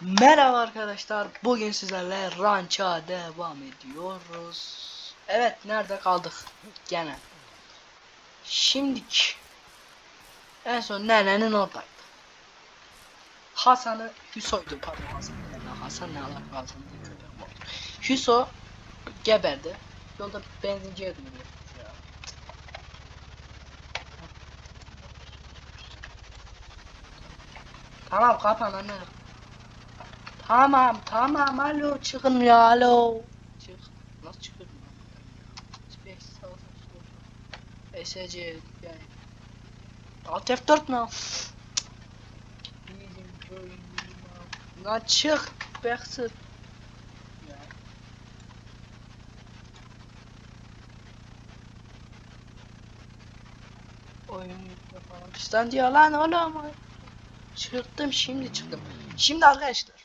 Merhaba arkadaşlar. Bugün sizlerle rança devam ediyoruz. Evet, nerede kaldık? Gene. Şimdik. En son nenenin oradaydı. Hasan'ı Hüso'ydu pardon Hasan. Hasan ne alaka Hasan diye köpeğim oldu. Hüso geberdi. Yolda benzinciye. Ya. Tamam kapan anne. Tamam tamam alo çıkın ya alo. Çık. Nasıl çıkıyorum ben? Space sağ sol. SC yani. Alt F4 ne? Lan çık. Backsır. Ya. Oyun fistan diyor lan oğlum. Çıktım şimdi çıktım. Şimdi arkadaşlar.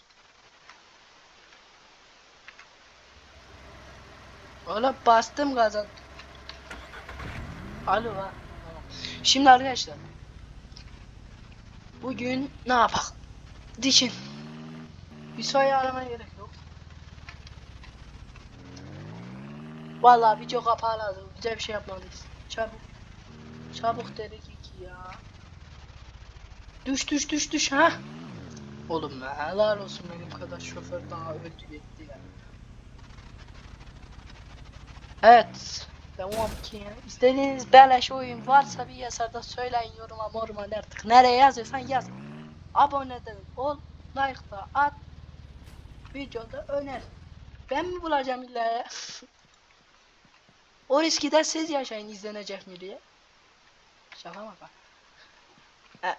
Oğlum bastım gaza. Alo. Şimdi arkadaşlar. Bugün ne yapak? Dişin. Bir soyu aramaya gerek yok. Vallahi video kapağı lazım. Bize bir şey yapmalıyız. Çabuk. Çabuk dedik iki ya. Düş düş düş düş ha. Oğlum helal olsun benim kadar şoför daha öldü gitti ya. Evet. Devam ki. İstediğiniz beleş oyun varsa bir yazarda söyleyin yoruma moruma artık. Nereye yazıyorsan yaz. Abone de ol. Like da at. Videoda öner. Ben mi bulacağım illa o riski de siz yaşayın izlenecek mi diye. Şaka mı bak. E,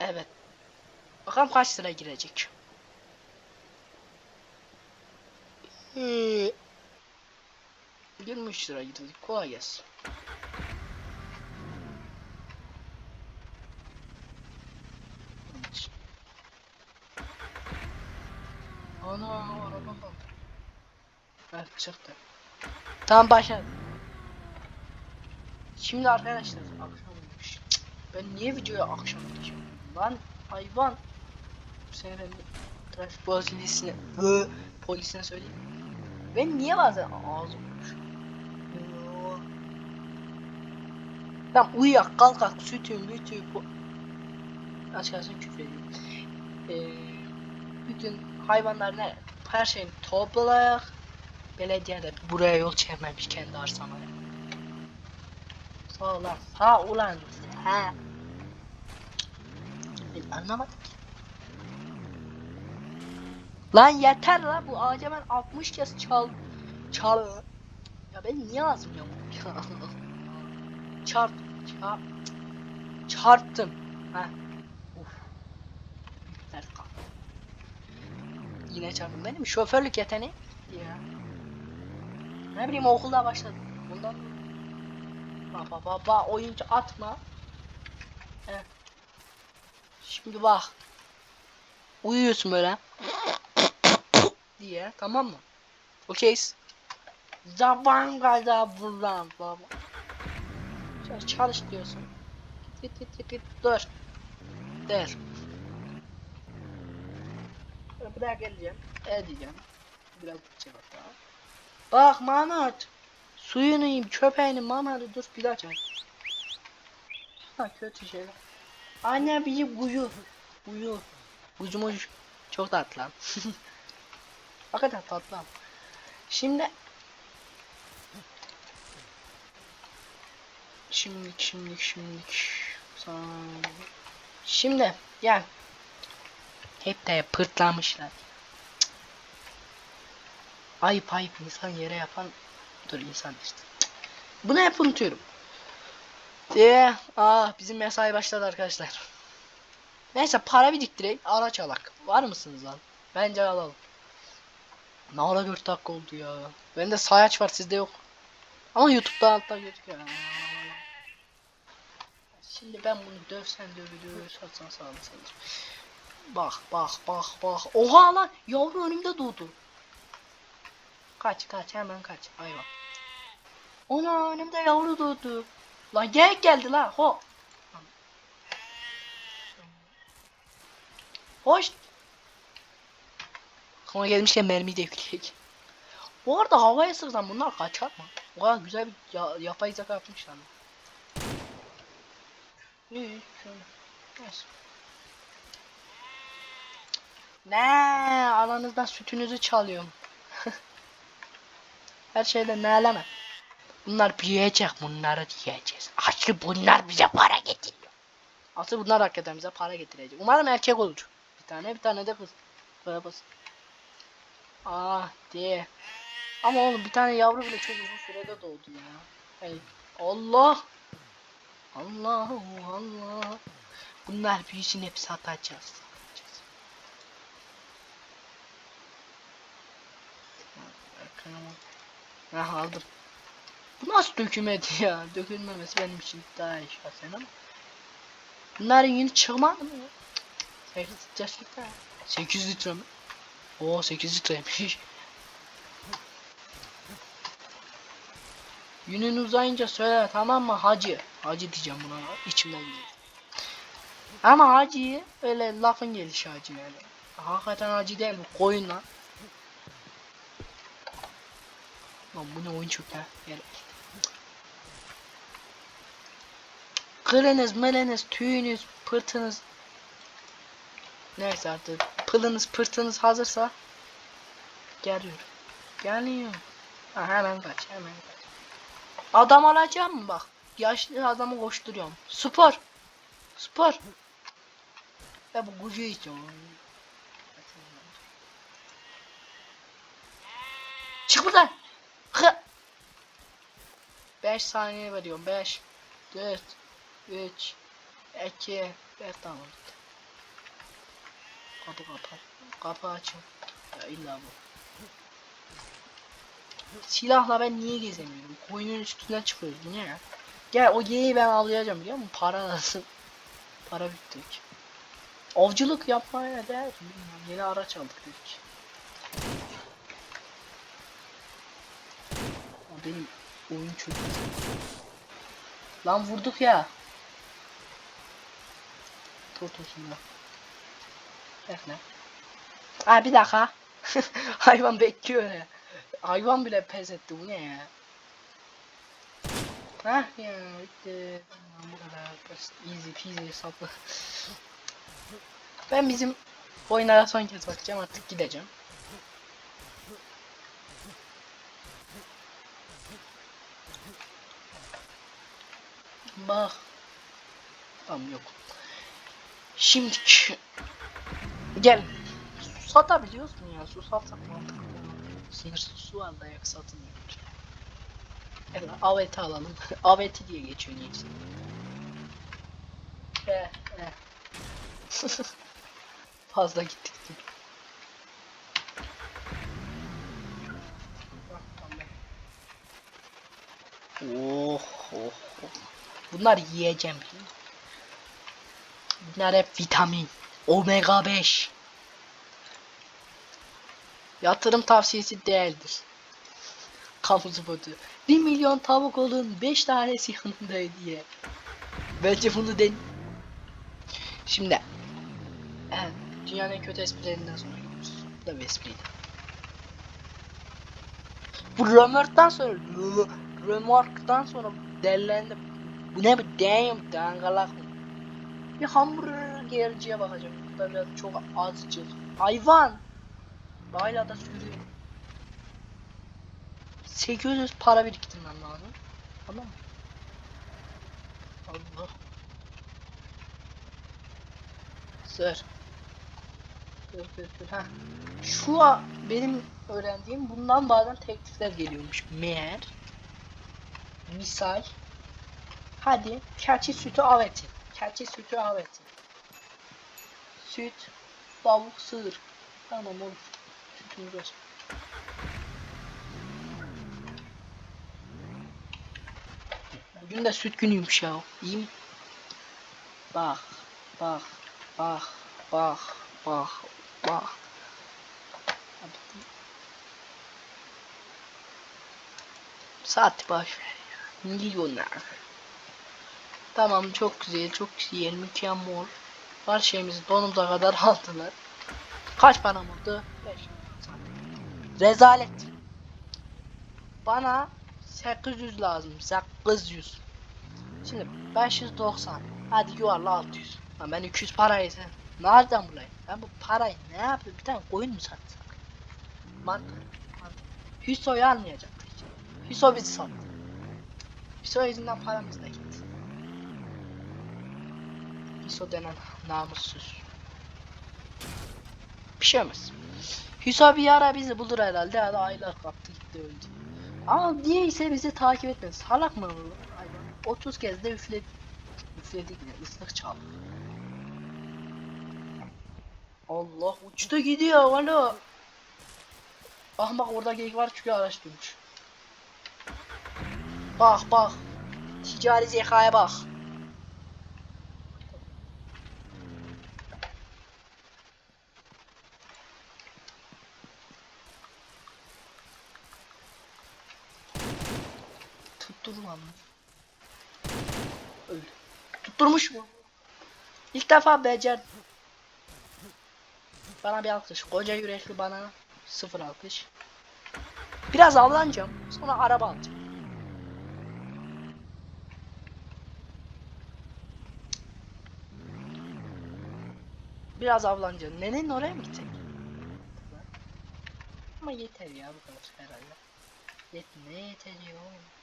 evet. Bakalım kaç lira girecek. Ee, 23 lira girdik. Kolay gelsin. Ana araba kaldı. Evet çıktı. Tamam başladı. Şimdi arkadaşlar akşam olmuş. Ben niye videoya akşam atacağım? Lan hayvan. Sen ben trafik polisine polisine söyleyeyim. Ben niye bazen ağzım Tamam uyuyak kalkak sütün bütü bu. Aç kalsın küfür. Ee, bütün hayvanlar ne? Her şeyini toplayak. Belediye de buraya yol çevirmemiş kendi arsama. Sağ ulan. Sağ ulan. Ha. Ben anlamadım ki. Lan yeter lan bu ağaca ben 60 kez çal çal. Ya ben niye yamuk ya? Çarp çarp çarptım. Ha. Uf. Dert kaldı. Yine çarptım. Benim şoförlük yeteneği ya. Ne bileyim okulda başladım. Bundan Baba baba oyuncu atma. Evet. Şimdi bak. Uyuyorsun böyle. diye tamam mı? Okeyiz. Zaman kadar buradan baba. Çalış, diyorsun. Git git git git dur. Der. Buraya geleceğim. E diyeceğim. Biraz gidecek hatta. Bak Mahmut. Suyunu yiyeyim, köpeğini, mamalı dur bir daha çek. Ha kötü şey. Anne bir kuyu. Kuyu. Kucu mucu. Çok tatlı. Hakikaten tatlı. Şimdi Şimdilik şimdilik şimdilik. Şimdi gel. Hep de pırtlamışlar Cık. Ayıp ayıp. İnsan yere yapan Dur insan işte. Bunu hep unutuyorum. Diye Aa bizim mesai başladı arkadaşlar. Neyse para biriktireyim araç alak Var mısınız lan? Bence alalım. Ne ara 4 dakika oldu ya? Bende sayaç var sizde yok. Ama YouTube'da altta gözüküyor Şimdi ben bunu dövsen dövülür, satsan sağlasın. Bak bak bak bak. Oha lan yavru önümde doğdu. Kaç kaç hemen kaç. Hayvan. Ona önümde yavru doğdu. Lan gel geldi la ho. Hoş. Sonra gelmişken mermiyi de yükleyecek. Bu arada havaya sıksam bunlar kaçar mı? O kadar güzel bir ya, yapay zeka yapmışlar. Ne? Aranızdan sütünüzü çalıyorum. Her şeyde neyleme. Bunlar büyüyecek, bunları diyeceğiz. Aslı bunlar bize para getiriyor. Aslı bunlar hakikaten bize para getirecek. Umarım erkek olur. Bir tane bir tane de kız. Böyle bas. Ah diye. Ama oğlum bir tane yavru bile çok uzun sürede doğdu ya. Hey, Allah. Allah Allah. Bunlar büyüsün hep satacağız. satacağız. Ha aldım. Bu nasıl dökülmedi ya? Dökülmemesi benim için daha iyi şahsen ama. Bunların yeni çıkmadı mı ya? 8 litre. 8 litre mi? Oo 8 litreymiş. Yünün uzayınca söyle tamam mı hacı? Hacı diyeceğim buna içimden geliyor. Ama hacı öyle lafın gelişi hacı yani. Hakikaten hacı değil bu koyun lan. Lan bu ne oyun çok ya. Gel. Kılınız, mılınız, tüyünüz, pırtınız. Neyse artık pılınız, pırtınız hazırsa geliyor. Geliyor. Ha, hemen kaç, hemen kaç. Adam alacağım mı bak? Yaşlı adamı koşturuyorum. Spor. Spor. Ya bu gücü istiyorum. Çık buradan. Hı. 5 saniye veriyorum. 5 4 3 2 1 tamam. Kapı kapat. Kapı açın. Ya illa bu. Silahla ben niye gezemiyorum? Koyunun üstünden çıkıyoruz. Bu ne ya? Gel o yeği ben avlayacağım biliyor musun? Para nasıl? Para bittik. Avcılık yapmaya değer mi bilmiyorum. Yeni araç aldık dedik. Ama benim oyun çok Lan vurduk ya. Totosunda. Bekle. Ha bir dakika. Hayvan bekliyor ya. Hayvan bile pes etti bu ne ya? Hah ya bitti. Tamam, bu kadar basit. Easy peasy saplı. Ben bizim oyunlara son kez bakacağım artık gideceğim. Bak. Tamam yok. Şimdi gel. Satabiliyoruz mu ya? Su satsak mantıklı. Sınırsız su var da yak satılmıyor. Evet, aveti alalım. aveti diye geçiyor neyse. Eh, eh. Fazla gittik. dur. Oh, oh, oh. Bunlar yiyeceğim. Bunlar hep vitamin. Omega 5. Yatırım tavsiyesi değildir. Kamu spotu. 1 milyon tavuk olun 5 tanesi yanında diye. Bence bunu den. Şimdi. Evet. Dünyanın en kötü esprilerinden sonra gidiyoruz. Bu da bir espriydi. Bu römorktan sonra rö- römorktan sonra derlendi. Bu ne bu damn dangalak mı? Bir hamburgerciye bakacağım. Bu da biraz çok azıcık. Hayvan. Hala da sürüyor. 800 para biriktirmem lazım. Tamam mı? Allah. Sır. Kır kır kır. Ha. Şu a benim öğrendiğim bundan bazen teklifler geliyormuş. Meğer. Misal. Hadi keçi sütü av etin. Keçi sütü av etin. Süt, tavuk, sığır. Tamam olur. Sütümüz olsun. Bugün de süt günüymüş ya. İyi mi? Bak, bak, bak, bak, bak, bak. Saat ya. Milyonlar. Tamam çok güzel, çok güzel, mükemmel. Her şeyimizi donumuza kadar aldılar. Kaç param oldu? 5. Rezalet. Bana 800 lazım. 800. Şimdi 590. Hadi yuvarla 600. Lan ben 200 parayı sen. Nereden bulayım? Ben bu parayı ne yapayım? Bir tane koyun mu satsak? Mantık. Hüso'yu almayacaktık. Hüso bizi sattı. Hüso yüzünden paramız da gitti. Hüso denen namussuz. Bir şey olmaz. Hüso bir ara bizi bulur herhalde. Hadi aylar kaptı gitti öldü. Ama niyeyse bizi takip etmedi. Salak mı? Hayvan. 30 kez de üfledi. Üfledik yine ıslık çaldı. Allah uçtu gidiyor alo. Ahmak orada geyik var çünkü araç durmuş. Bak bak. Ticari zekaya bak. Tutturmam mı? Öldü. Tutturmuş mu? İlk defa becerdim. Bana bir alkış. Koca yürekli bana sıfır alkış. Biraz avlanacağım. Sonra araba alacağım. Biraz avlanacağım. Nenenin oraya mı gidecek? Ama yeter ya bu kadar herhalde. Yet ne oğlum?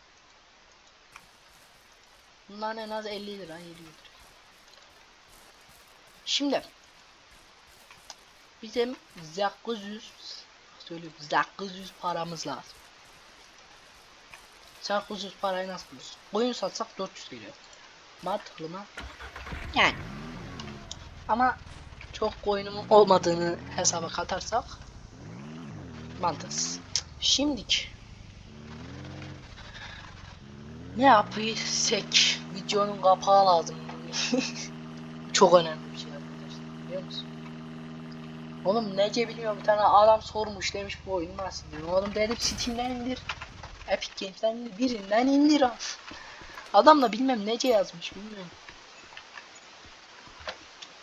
Bunlar en az 50 lira 7 lira. Şimdi bizim 900 söyleyeyim 900 paramız lazım. 900 parayı nasıl buluruz? Oyun satsak 400 geliyor. Mantıklı mı? Yani. Ama çok coin'um olmadığını hesaba katarsak mantıksız. Şimdiki ne yapıysak videonun kapağı lazım. çok önemli bir şey arkadaşlar. Biliyor musun? Oğlum nece bilmiyorum bir tane adam sormuş demiş bu oyunu nasıl diyor. Oğlum dedim Steam'den indir. Epic Games'ten indir. Birinden indir. Adam da bilmem nece yazmış bilmiyorum.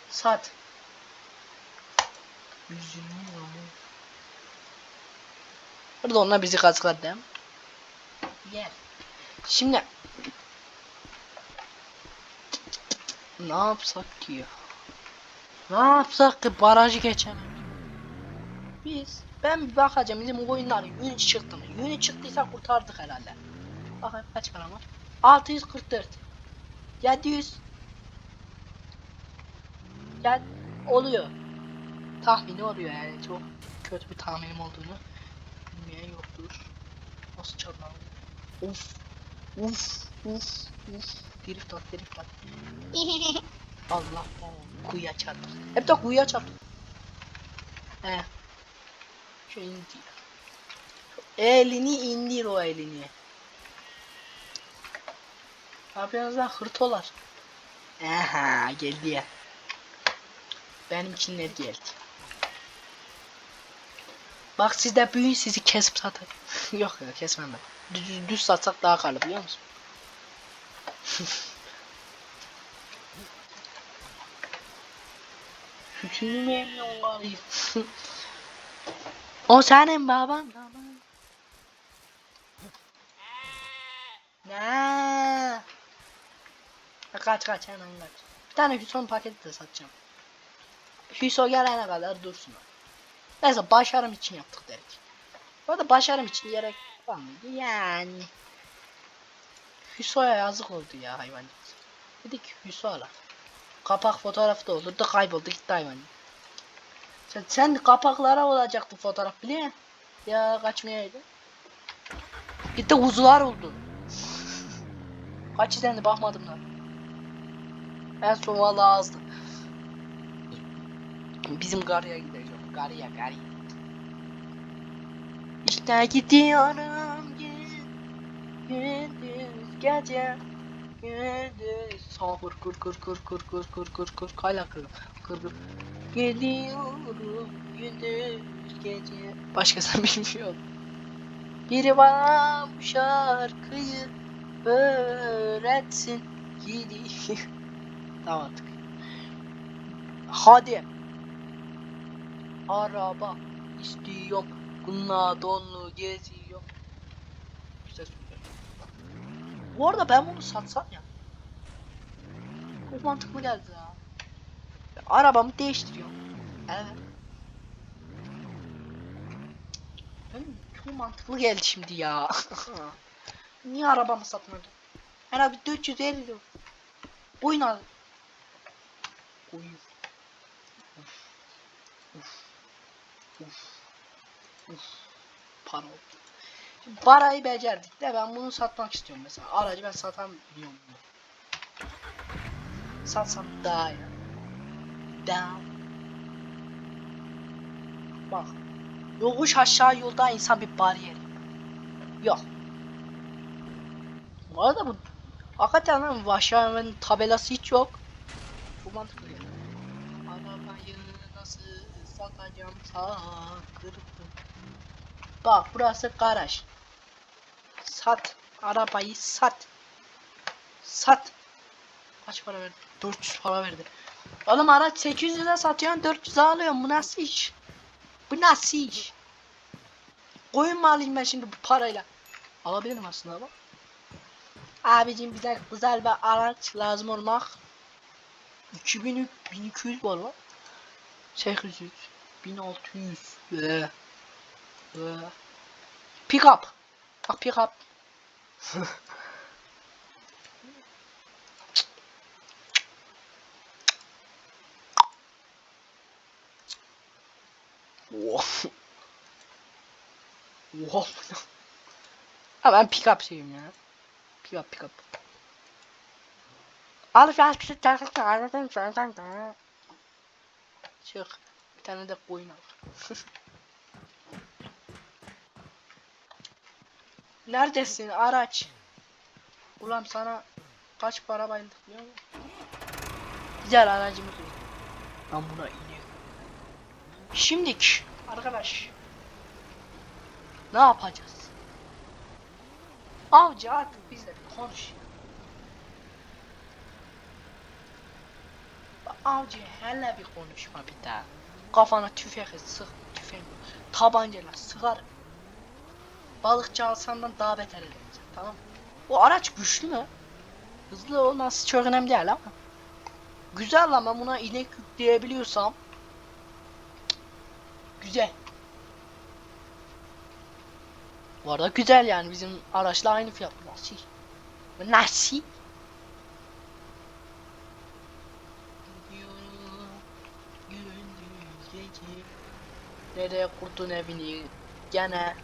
Saat. Yüzünü ya. Burada onlar bizi kazıkladı değil mi? Gel. Şimdi ne yapsak ki ya? Ne yapsak ki barajı geçemem. Biz ben bir bakacağım bizim oyunlar yün çıktı mı? Yün çıktıysa kurtardık herhalde. Bakayım kaç para var? 644. 700. Ya oluyor. Tahmini oluyor yani çok kötü bir tahminim olduğunu bilmeyen yoktur. Nasıl çalmam? Uf. Uf. Uf. Uf. Drift at, drift at. Allah Allah. Kuyuya çarptık. Hep de kuyuya çarptık. He. Şu indi. Şu elini indir o elini. Ne yapıyorsunuz lan hırtolar? Aha geldi ya. Benim için ne geldi? Bak siz de büyüyün sizi kesip satar. Yok ya kesmem ben. Düz, düz satsak daha karlı biliyor musun? Şimdi memnun olayım. o senin baban. baban. Ne? Kaç kaç hemen kaç. Bir tane Hüson paketi de satacağım. Hüso gelene kadar dursun. Neyse başarım için yaptık dedik. Bu arada başarım için gerek var mıydı? Yani. Hüso'ya yazık oldu ya hayvan. Dedik Hüso. Kapak fotoğrafı da olurdu kayboldu gitti hayvan. Sen, sen kapaklara olacaktı fotoğraf musun? Ya kaçmayaydı. Gitti kuzular oldu. Kaç izlendi bakmadım lan. En son valla azdı. Bizim garıya gideceğim. Garıya garıya. İşte gidiyorum. Gün, gündüz gece. Gündüz. Sabır kur kur kur kur kur kur kur kur kayla kır kır kır Gidiyorum gündüz gece. Başkası bilmiyor Biri bana bu şarkıyı öğretsin. Gidiyor Tamam artık. Hadi. Araba istiyorum Bununla donlu geziyor. İşte süper. Bu arada ben bunu satsam ya. Çok mantıklı geldi ya. Arabamı değiştiriyorum. Evet. Ben çok mantıklı geldi şimdi ya. Niye arabamı satmadım? Bir 450 lira. Oyun al. Oyun. Uf. Uf. Uf. Para oldu. Şimdi parayı becerdik de ben bunu satmak istiyorum mesela. Aracı ben bunu. Satsam daha iyi. Daha. Bak. Yokuş aşağı yolda insan bir bariyer. Yok. Bu arada bu hakikaten lan tabelası hiç yok. Çok mantıklı ya. Arabayı nasıl satacağım sakırdım. Bak burası garaj. Sat. Arabayı sat. Sat. Kaç para verdi? 400 para verdi. Oğlum araç 800'e satıyorsun 400'e alıyorsun. Bu nasıl iş? Bu nasıl iş? Koyun mu alayım ben şimdi bu parayla? Alabilirim aslında ama. Abicim bize güzel bir araç lazım olmak. 2000 1200 var lan. 800 1600 ee, ee. Pick up. Bak pick up. Wow. Wow. Ha ben pick up şeyim ya. Pick up pick up. Çık. Bir tane de koyun al. Neredesin araç? Ulan sana kaç para bayıldık biliyor musun? Güzel aracımız yok. Ben buna iniyorum. Şimdik arkadaş. Ne yapacağız? Avcı artık bizle bir konuş. Avcı hele bir konuşma bir daha. Kafana tüfek sık tüfek tabancayla sıkarım. Balıkçı alsandan daha beter edeceğim tamam? Bu araç güçlü mü? Hızlı olması çok önemli değil ama. Güzel ama buna inek yükleyebiliyorsam Güzel. Bu arada güzel yani bizim araçla aynı fiyat. Nasıl? Nasıl? Nereye kurdun evini gene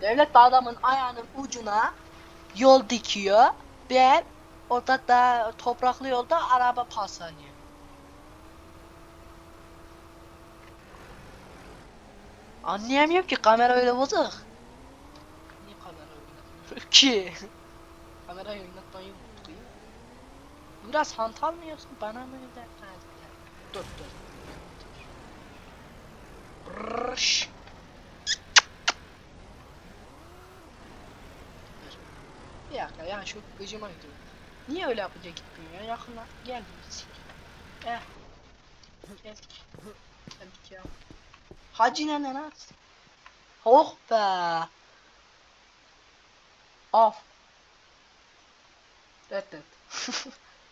Devlet de adamın ayağının ucuna yol dikiyor ve orada da topraklı yolda araba paslanıyor. Anlayamıyorum ki kamera öyle bozuk. Niye kamera oynatmıyor ki? Kamerayı oynatmayı unuttuk ya. Biraz hantal mı yoksa bana mı öyle? Dur dur. Rrrş. Dur. Bir dakika ya şu gıcıma gidiyor. Niye öyle yapınca gitmiyor ya? Yakına gel biz. Eh. Geldik. Geldik ya. Hacı nene nasıl? Oh be. Of. Reddet.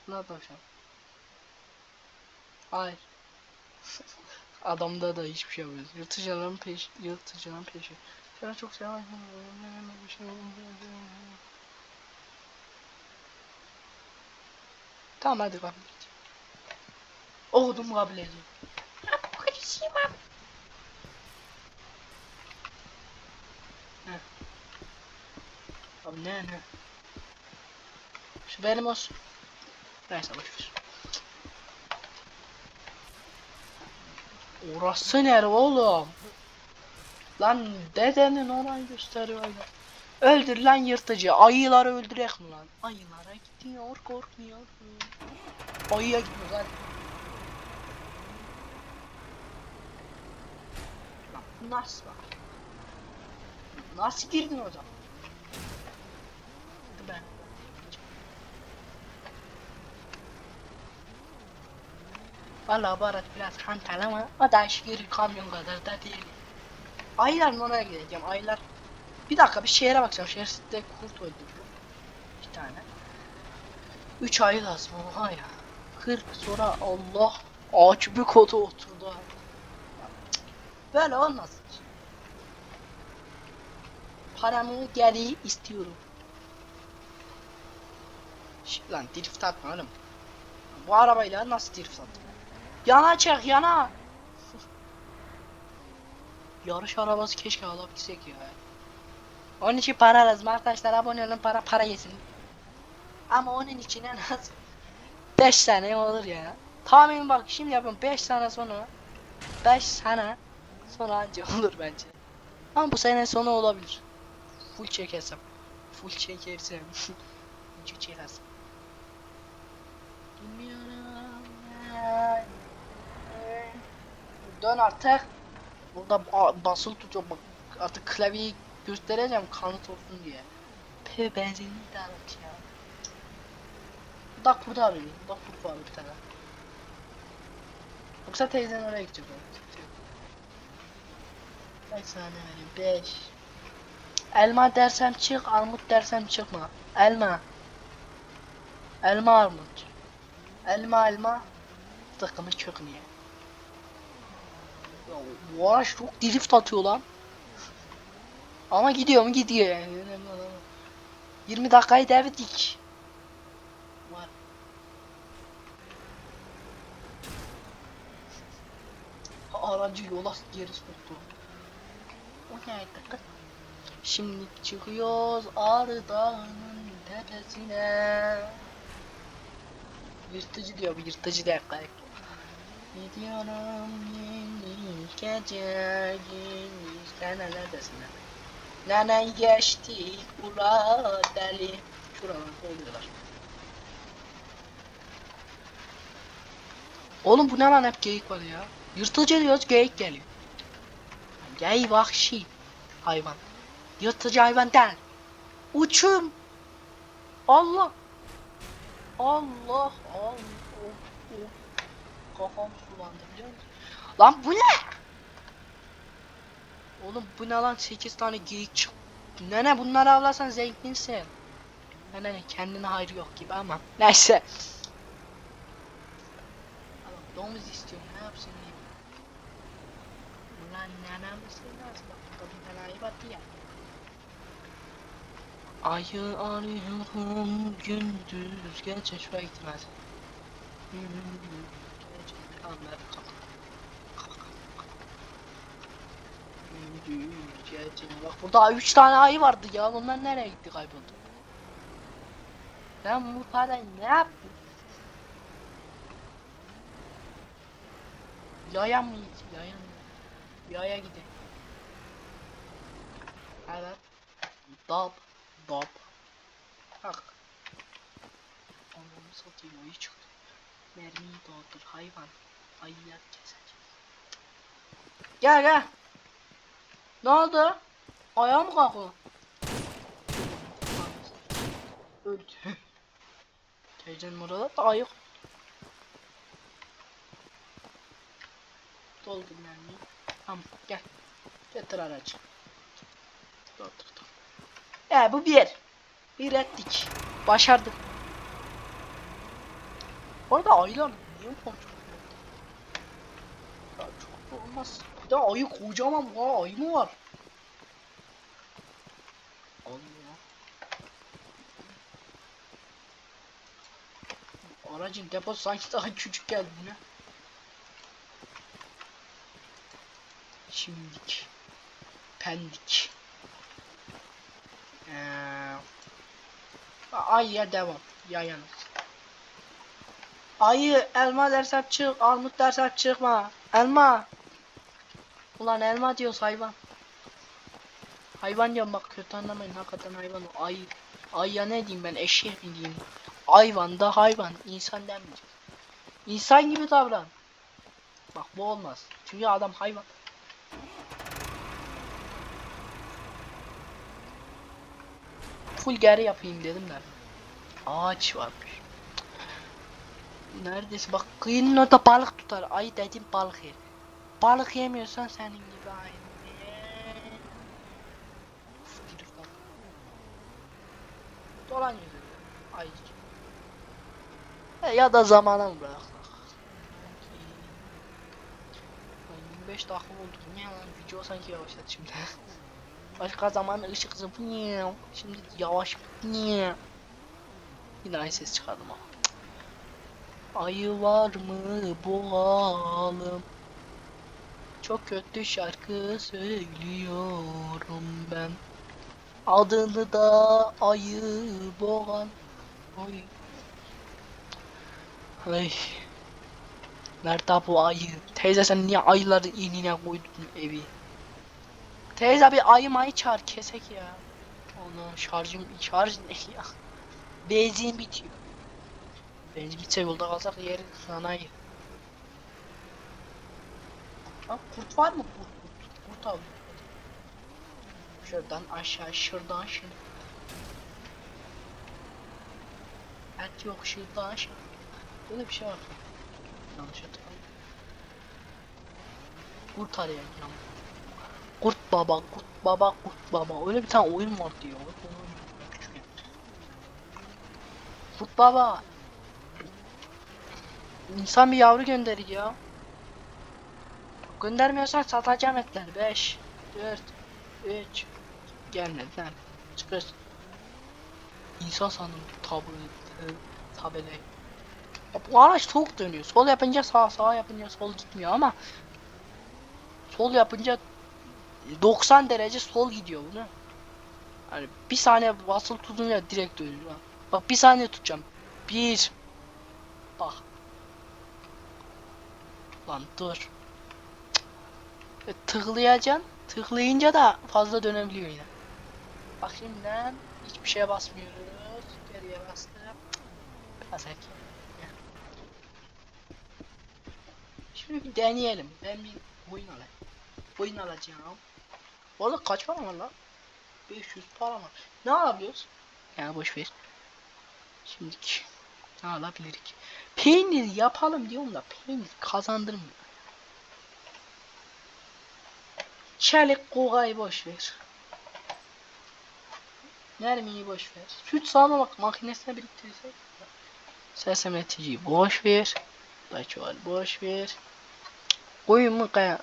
ne yapacağım? Hayır. Adamda da hiçbir şey yapmıyoruz. Yırtıcıların peş, yırtıcıların peşi. Sana çok selam. Tamam hadi kabul et. Okudum kabul ediyorum. Okudum. Abi ne ne? Şu benim olsun. Neyse boşver. Orası nere oğlum? Lan dedenin orayı gösteriyor öyle. Öldür lan yırtıcı. Ayıları öldürek mi lan? Ayılara gidiyor korkmuyor. Ayıya gitmiyor hadi. Lan nasıl bak? Nasıl girdin o zaman? Hadi ben. Valla bu araç biraz hantal ama o da şükür kamyon kadar da değil. Aylar oraya gideceğim aylar. Bir dakika bir şehre bakacağım. Şehirde kurt öldürdüm. Bir tane. Üç ay lazım oha ya. 40 sonra Allah ağaç bir kodu oturdu. Böyle olmaz. Paramı geri istiyorum. Şş, Lan drift atma oğlum. Bu arabayla nasıl drift attım? Yana çek yana. Yarış arabası keşke alabilsek ya. Onun için para lazım arkadaşlar abone olun para para yesin. Ama onun için en az 5 sene olur ya. Tahmin bak şimdi yapıyorum 5 sene sonra 5 sene sonra anca olur bence. Ama bu sene sonu olabilir. Full çekersem. Full çekersem. Full çekersem. Dön artık. Burada ba- basılı tutuyor bak. Artık klavyeyi göstereceğim kanıt olsun diye. Pe benzinli de araç ya. Burada abi. Burada var bir tane. Yoksa teyzen oraya gidecek. Kaç saniye vereyim? 5 Elma dersem çık, armut dersem çıkma. Elma. Elma armut. Elma elma. Takımı çökmeye. Ya bu araç çok drift atıyor lan. Ama gidiyor mu gidiyor yani. Önemli olan o. 20 dakikayı devirdik. Aracı yola geri soktu. O? Şimdi çıkıyoruz Ağrı Dağı'nın tepesine. Yırtıcı diyor bu yırtıcı değil kayık. Gidiyorum yeni gece yeni Sen neredesin lan? Nene geçti ula deli Şuralar oluyorlar Oğlum bu ne lan hep geyik var ya Yırtıcı diyoruz geyik geliyor Gey vahşi hayvan Yırtıcı hayvan değil Uçum Allah Allah Allah of, of. Kafam sulandı biliyor musun? Lan bu ne? Oğlum bu ne lan 8 tane geyik çık. Nene bunları avlasan zenginsin. Nene kendine hayrı yok gibi ama neyse. Adam domuz istiyor ne yapsın diyeyim. Ulan nenem misin lazım bak burada bir tane ayı battı ya. Ayı arıyorum gündüz gece şuraya gitmez. Gece tamam ver kapat. Kapat, kapat, kapat. Gündüz gece bak burada 3 tane ayı vardı ya bunlar nereye gitti kayboldu. Ben bu parayı ne yaptım? Yaya mı? Yaya mı? Yaya gidelim. Evet. Dab. Dab. Bak. Anlamı satayım ayı çıktı. Mermiyi doldur hayvan. Ayıya kesecek. Gel gel. Ne oldu? Ayağa mı kalkıyor? Öldü. Teyzenin orada da ayık. Doldur mermiyi. Tamam gel. Getir aracı. Doldur doldur. E bu bir. Bir ettik. Başardık. Orada ayılar niye kontrol Ya çok olmaz. Bir ayı kocaman var. Ayı mı var? Allah. Aracın deposu sanki daha küçük geldi yine. Şimdik. Pendik. Ee, ayıya devam. Yayan. Ayı elma dersem çık, armut dersem çıkma. Elma. Ulan elma diyoruz hayvan. Hayvan diyorum bak kötü anlamayın hakikaten hayvan o ayı. Ayıya ne diyeyim ben eşek mi diyeyim. Hayvan da hayvan insan denmeyecek. İnsan gibi davran. Bak bu olmaz. Çünkü adam hayvan. Full geri yapayım dedim de. Ağaç varmış. Neredesin? Bak kıyının orada balık tutar. Ayı dedim balık yer. Balık yemiyorsan senin gibi aynı. Uf, herif bak. Dolanıyor böyle. Ayı. E, ya da zamana mı bıraksak? Ay, 25 dakika oldu. Ne lan? Video sanki yavaşladı şimdi. Başka zaman ışık zıplıyor. Şimdi yavaş. Niye? Yine aynı ses çıkardım ama. Ayı var mı boğalım Çok kötü şarkı söylüyorum ben Adını da ayı boğan Oy Ay Nerede bu ayı? Teyze sen niye ayıları inine koydun evi? Teyze bir ayı mayı çağır kesek ya Ona şarjım şarj ne ya? Benzin bitiyor Benzin bitse yolda kalsak yer sanayi. Bak kurt var mı kurt kurt? Kurt al. Şuradan aşağı şuradan şimdi. Et yok şuradan aşağı. Böyle bir şey var. Yanlış hatırladım. Kurt arayayım ya. Kurt baba, kurt baba, kurt baba. Öyle bir tane oyun var diyor. Kurt baba. İnsan bir yavru gönderir ya. Göndermiyorsan satacağım etler. 5, 4, 3. Gelmedi lan. Çıkır. İnsan sandım tabu tabelayı. Ya bu araç soğuk dönüyor. Sol yapınca sağ, sağ yapınca sol gitmiyor ama sol yapınca 90 derece sol gidiyor bunu. Hani bir saniye basılı tutunca direkt dönüyor. Bak bir saniye tutacağım. Bir. Bak. Lan dur. E, tıklayacaksın. Tıklayınca da fazla dönebiliyor yine. Bak şimdiden hiçbir şeye basmıyoruz. Geriye bastım. Biraz. Şimdi bir deneyelim. Ben bir oyun alayım. Oyun alacağım. Valla kaç para var lan? 500 para var. Ne alabiliyoruz? Ya boş ver. Şimdiki ne alabilirik? Peynir yapalım diyorum da peynir kazandırmıyor. Çelik kovayı boş ver. Mermiyi boş ver. Süt sağlamak makinesine biriktirirsek. Sersemleticiyi boş ver. Daçuval boş ver. Koyun mu kaya?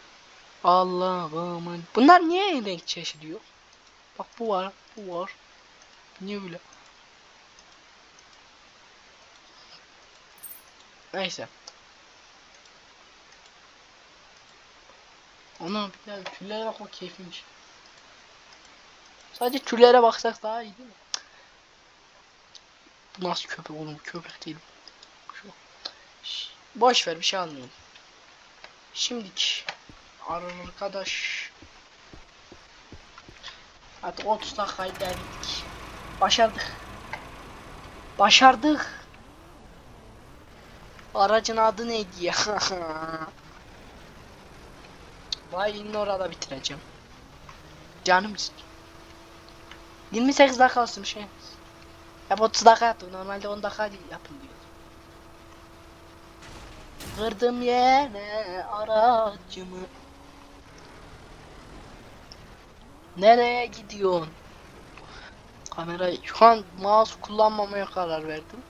Allah'ım. Bunlar niye renk çeşidi yok? Bak bu var, bu var. Niye böyle? Neyse. Ona bir tüllere bak o keyifmiş. Sadece tüllere baksak daha iyi değil mi? Bu nasıl köpek oğlum? Köpek değil. Boş ver bir şey almıyorum. Şimdiki arkadaş Hadi 30 dakikayı denedik. Başardık. Başardık. Aracın adı neydi ya? Yine orada bitireceğim. Canım istiyor. 28 dakika olsun şey. Hep 30 dakika yaptım. Normalde 10 dakika yapın diyor. Kırdım yine aracımı. Nereye gidiyorsun? Kamerayı şu an mouse kullanmamaya karar verdim.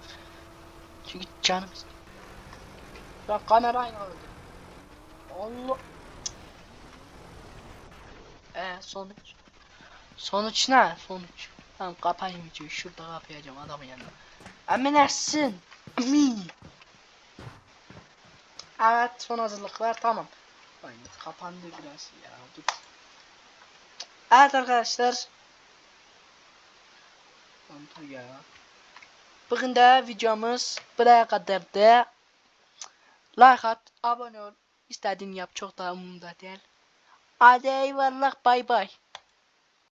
Çünkü canım istiyor. Ya kamerayı aldım. Allah. Ee sonuç. Sonuç ne? Sonuç. Tamam kapayım videoyu. Şurada kapayacağım adamın yanına. Amin. Evet son hazırlıklar tamam. Ay, kapandı biraz ya. Dur. Evet arkadaşlar. Dur ya. Bugün de videomuz buraya kadardı. Like at, abone ol. İstediğini yap çok daha umurumda değil. Hadi eyvallah bay bay.